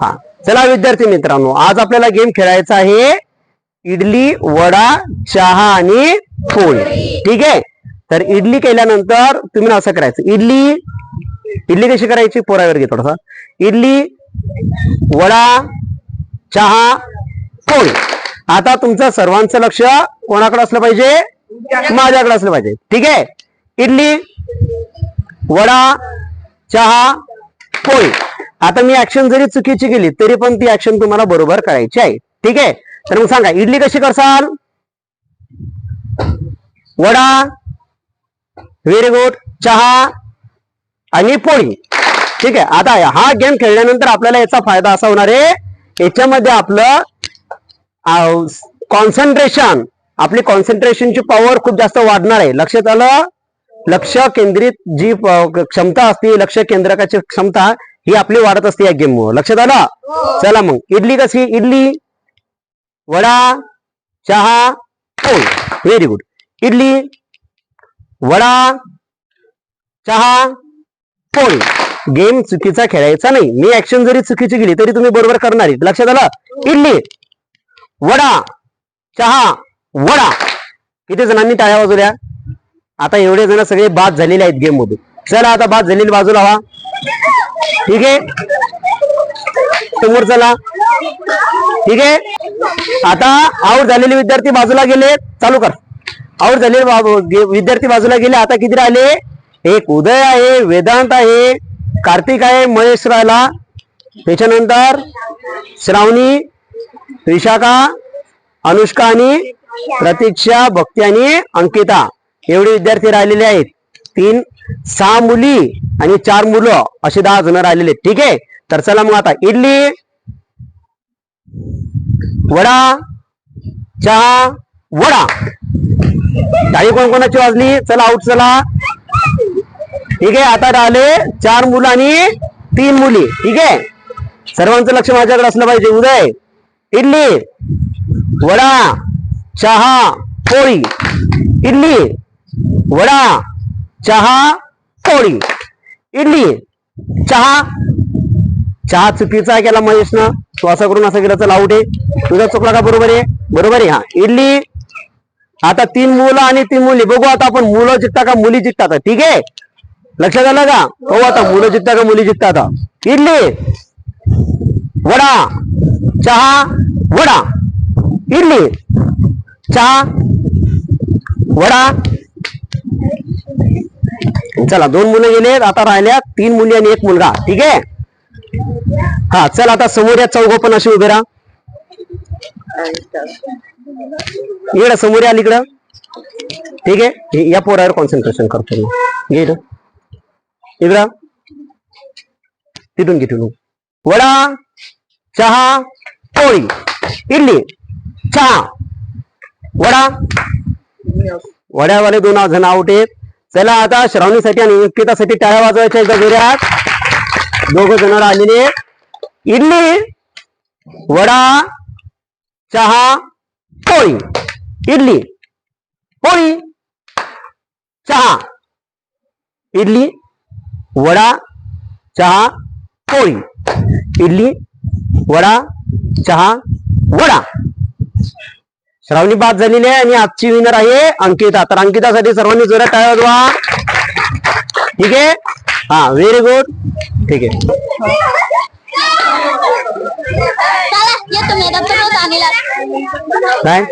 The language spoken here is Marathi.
हा. चला विद्यार्थी मित्रांनो आज आपल्याला गेम खेळायचा आहे इडली वडा चहा आणि पोळी ठीक आहे? तर इडली केल्यानंतर तुम्ही असं करायचं. इडली इडली कशी करायची? पोरावर घे थोडासा. इडली वडा चहा पोळी आता तुमचं सर्वांचं लक्ष कोणाकडे असलं पाहिजे? माझ्याकडे असलं पाहिजे. ठीक आहे? इडली वडा चहा पोळी आता मी ऍक्शन जरी चुकीची केली तरी पण ती ऍक्शन तुम्हाला बरोबर करायची आहे. ठीक आहे? तर मग सांगा इडली कशी करसाल? वडा व्हेरी गुड चहा आणि पोळी. ठीक आहे? आता हा गेम खेळल्यानंतर आपल्याला याचा फायदा असा होणार आहे याच्यामध्ये आपलं कॉन्सन्ट्रेशन आपली कॉन्सन्ट्रेशनची पॉवर खूप जास्त वाढणार आहे. लक्षात आलं? लक्ष केंद्रित जी क्षमता असते लक्ष केंद्रकाची क्षमता ही आपली वाढत असते या गेम मुळे. लक्षात आलं? चला मग. इडली कशी? इडली वडा चहा पोळी. व्हेरी गुड इडली वडा चहा पोळी. गेम चुकीचा खेळायचा नाही. मी ऍक्शन जरी चुकीची गेली तरी तुम्ही बरोबर करणार आहे. लक्षात आलं? इडली वडा चहा वडा. किती जणांनी टाळ्या वाजवल्या आता एवढे जण सगळे बाद झालेले आहेत गेम मधून. चला आता बाद झालेली बाजूला हवा ठीक आहे? समोर चला. ठीक आहे? आता आऊट झालेले विद्यार्थी बाजूला गेले. चालू कर. आऊट झालेले विद्यार्थी बाजूला गेले. आता किती राहिले? एक उदय आहे वेदांत आहे कार्तिक आहे महेश राहिला त्याच्यानंतर श्रावणी विशाखा अनुष्का आणि प्रतीक्षा भक्ती आणि अंकिता. एवढे विद्यार्थी राहिलेले आहेत. तीन सहा मुली आणि चार मुलं असे दहा जण राहिलेले ठीक आहे? तर चला मग आता इडली वडा चहा वडा. टाळी कोण कोणाची वाजली? चला आऊट चला. ठीक आहे? आता राहिले चार मुलं आणि तीन मुली. ठीक आहे? सर्वांचं लक्ष माझ्याकडे असलं पाहिजे. उदय इडली वडा चहा पोळी. इडली वडा चहा पोळी इडली चहा. चहा चुकीचा केला महेशनं. तू असं करून असं केलं चला आऊट तुझा चुकला का बरोबर आहे? बरोबर आहे हा. इडली आता तीन मुलं आणि तीन मुली. बघू आता आपण मुलं जिंकता का मुली जिंकतात ठीक आहे? लक्षात आलं का? हो आता मुलं जिंकता का मुली जिंकता इडली वडा चहा वडा. इडली चहा वडा. चला दोन मुलं गेलेत आता राहिल्या तीन मुली आणि एक मुलगा ठीक आहे? हा चल आता समोर या चौघ पण अशी उभे राहा. इकडं समोर या इकडं. ठीक आहे? या पोरावर कॉन्सन्ट्रेशन करतो मी. घे इकडं इकडं. तिथून घेतो वडा चहा पोळी. इडली चहा. वडा. वड्यावाले दोन जण आउट आहेत. चला आता श्रावणीसाठी आणि अंकितासाठी टाळ्या वाजवायच्या एकदा जोरात. दोघ जण आलेले इडली वडा चहा पोळी. इडली पोळी चहा. इडली वडा चहा पोळी. इडली वडा चहा वडा. श्रावणी बाद झालेली आहे आणि आजची विनर आहे अंकिता. तर अंकितासाठी सर्वांनी जोरात टाळ्या वाजवा. ठीक आहे? हा व्हेरी गुड ठीक आहे. काय?